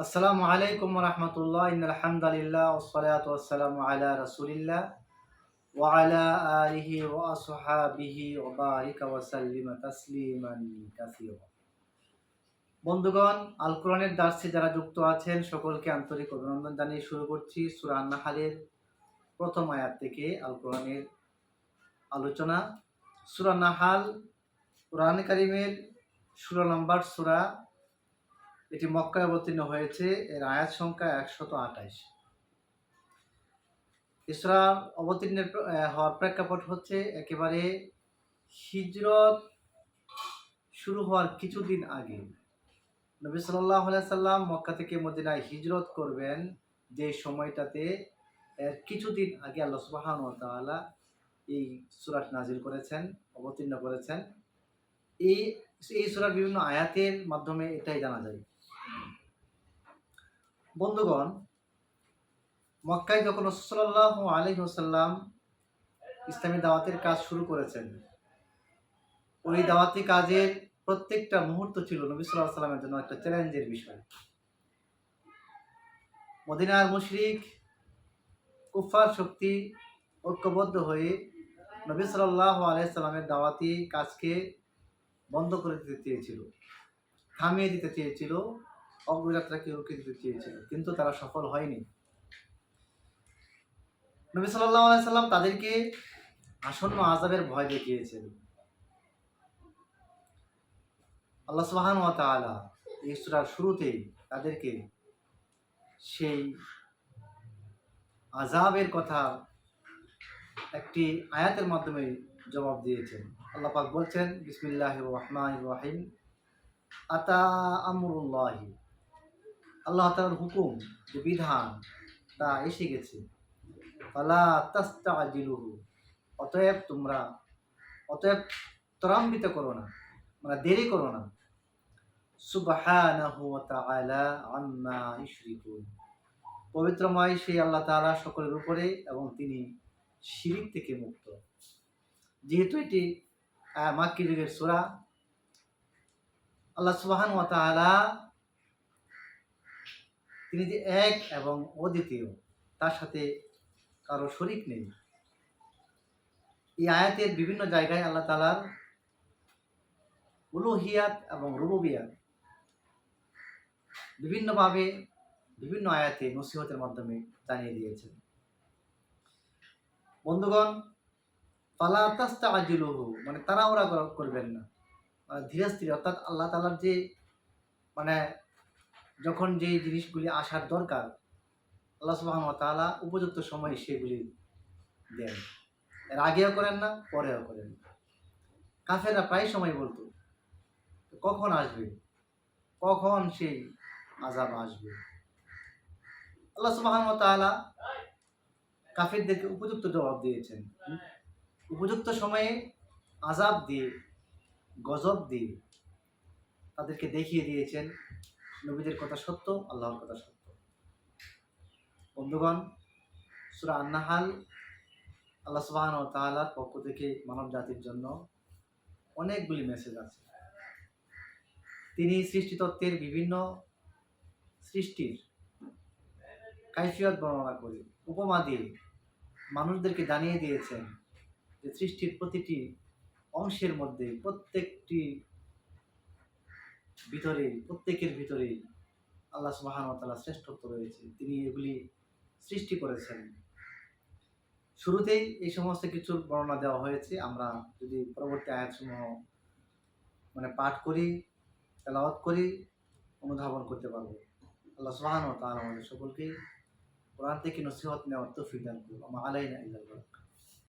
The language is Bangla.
আসসালামু আলাইকুম রহমতুল্লাহ আলহামদুলিল্লাহ ওসলাত ওসালাম আলা রসুলিল্লাহ ওয়ালা আলিহি ওয়াসহাবিহি তাসলিমান কাসীরা। বন্ধুগণ আল কোরআনের দার্সে যারা যুক্ত আছেন, সকলকে আন্তরিক অভিনন্দন জানিয়ে শুরু করছি সূরা আন-নাহালের প্রথম আয়াত থেকে আল কোরআনের আলোচনা। সূরা নাহাল কোরআন কারিমের ষোলো নম্বর সূরা এটি মক্কায় অবতীর্ণ হয়েছে। এর আয়াত সংখ্যা একশত আঠাইশ। ইসরা অবতীর্ণের হওয়ার প্রেক্ষাপট হচ্ছে একেবারে হিজরত শুরু হওয়ার কিছুদিন আগে। নবী সাল্লাহ সাল্লাম মক্কা থেকে মদিনায় হিজরত করবেন যে সময়টাতে এর কিছুদিন আগে আল্লাহ সুবাহান তাআলা এই সুরাট নাজিল করেছেন, অবতীর্ণ করেছেন। এই এই সুরার বিভিন্ন আয়াতের মাধ্যমে এটাই জানা যায়। বন্ধুগণ, মক্কায় যখন রসুল্লাহ আলী হোসাল্লাম ইসলামী দাওয়াতের কাজ শুরু করেছেন, ওই দাওয়াতি কাজের প্রত্যেকটা মুহূর্ত ছিল নবী সাল্লাহ সাল্লামের জন্য একটা চ্যালেঞ্জের বিষয়। মদিনার মুশরিক কুফার শক্তি ঐক্যবদ্ধ হয়ে নবী সাল্লাহ আলাইসাল্লামের দাওয়াতি কাজকে বন্ধ করে দিতে চেয়েছিল, থামিয়ে দিতে চেয়েছিল অগ্রযাত্রাকে রুখে দিতে চেয়েছিল, কিন্তু তারা সফল হয়নি। নবী সাল্লাহ সাল্লাম তাদেরকে আসন্ন আজাবের ভয় দেখিয়েছেন। আল্লাহ সুবাহান ওয়া তাআলা এই সূরার শুরুতেই তাদেরকে সেই আজাবের কথা একটি আয়াতের মাধ্যমে জবাব দিয়েছেন। আল্লাহ পাক বলছেন বিসমিল্লাহ রহমানির রহিম। আতা আমরুল্লাহি। আল্লাহ তাআলার হুকুম, যে বিধান তা এসে গেছে। ফালা তাস্তাজিলুহু, অতএব তোমরা, অতএব ত্বরান্বিত করো না মানে দেরি করো না। সুবহানাহু পবিত্রময় সেই আল্লাহ তাআলা সকলের উপরে এবং তিনি শিরিক থেকে মুক্ত। যেহেতু এটি মাক্কি যুগের সূরা, আল্লাহ সুবহান ওয়া তাআলা তিনি যে এক এবং অদ্বিতীয়, তার সাথে কারও শরিক নেই। এই আয়াতের বিভিন্ন জায়গায় আল্লাহ তালার উলুহিয়াত এবং রুবুবিয়াত বিভিন্নভাবে বিভিন্ন আয়াতে নসিহতের মাধ্যমে জানিয়ে দিয়েছেন। বন্ধুগণ পালা তাস্তা আজিলুহু মানে তারা ওরা করবেন না। মানে ধীরে অর্থাৎ আল্লাহ তালার যে মানে যখন যে জিনিসগুলি আসার দরকার, আল্লাহ সুবাহন তাআলা উপযুক্ত সময়ে সেগুলি দেন। এর আগেও করেন না, পরেও করেন না। কাফেররা প্রায় সময় বলতো, কখন আসবে? কখন সেই আজাব আসবে? আল্লাহ সুবাহন তাআলা কাফেরদেরকে উপযুক্ত জবাব দিয়েছেন। উপযুক্ত সময়ে আজাব দিয়ে, গজব দিয়ে তাদেরকে দেখিয়ে দিয়েছেন নবীদের কথা সত্য, আল্লাহর কথা সত্য। বন্ধুগণ, সুরা আন্নাহাল আল্লাহ সুবাহান ও তাআলার পক্ষ থেকে মানব জাতির জন্য অনেকগুলি মেসেজ আছে। তিনি সৃষ্টিতত্ত্বের বিভিন্ন সৃষ্টির কাইফিয়ত বর্ণনা করে উপমা দিয়ে মানুষদেরকে জানিয়ে দিয়েছেন যে সৃষ্টির প্রতিটি অংশের মধ্যে প্রত্যেকটি ভিতরে প্রত্যেকের ভিতরে আল্লাহ সুবাহান তাআলা শ্রেষ্ঠত্ব রয়েছে। তিনি এগুলি সৃষ্টি করেছেন। শুরুতেই এই সমস্ত কিছুর বর্ণনা দেওয়া হয়েছে। আমরা যদি পরবর্তী আয়াতসমূহ মানে পাঠ করি, তেলাওয়াত করি, অনুধাবন করতে পারব। আল্লাহ সুবহানাহু ওয়া তাআলা আমাদের সকলকে কোরআন থেকে নসিহত নেওয়ার তৌফিক দান করুন। আমা আলাইনা ইল্লাল বালাগ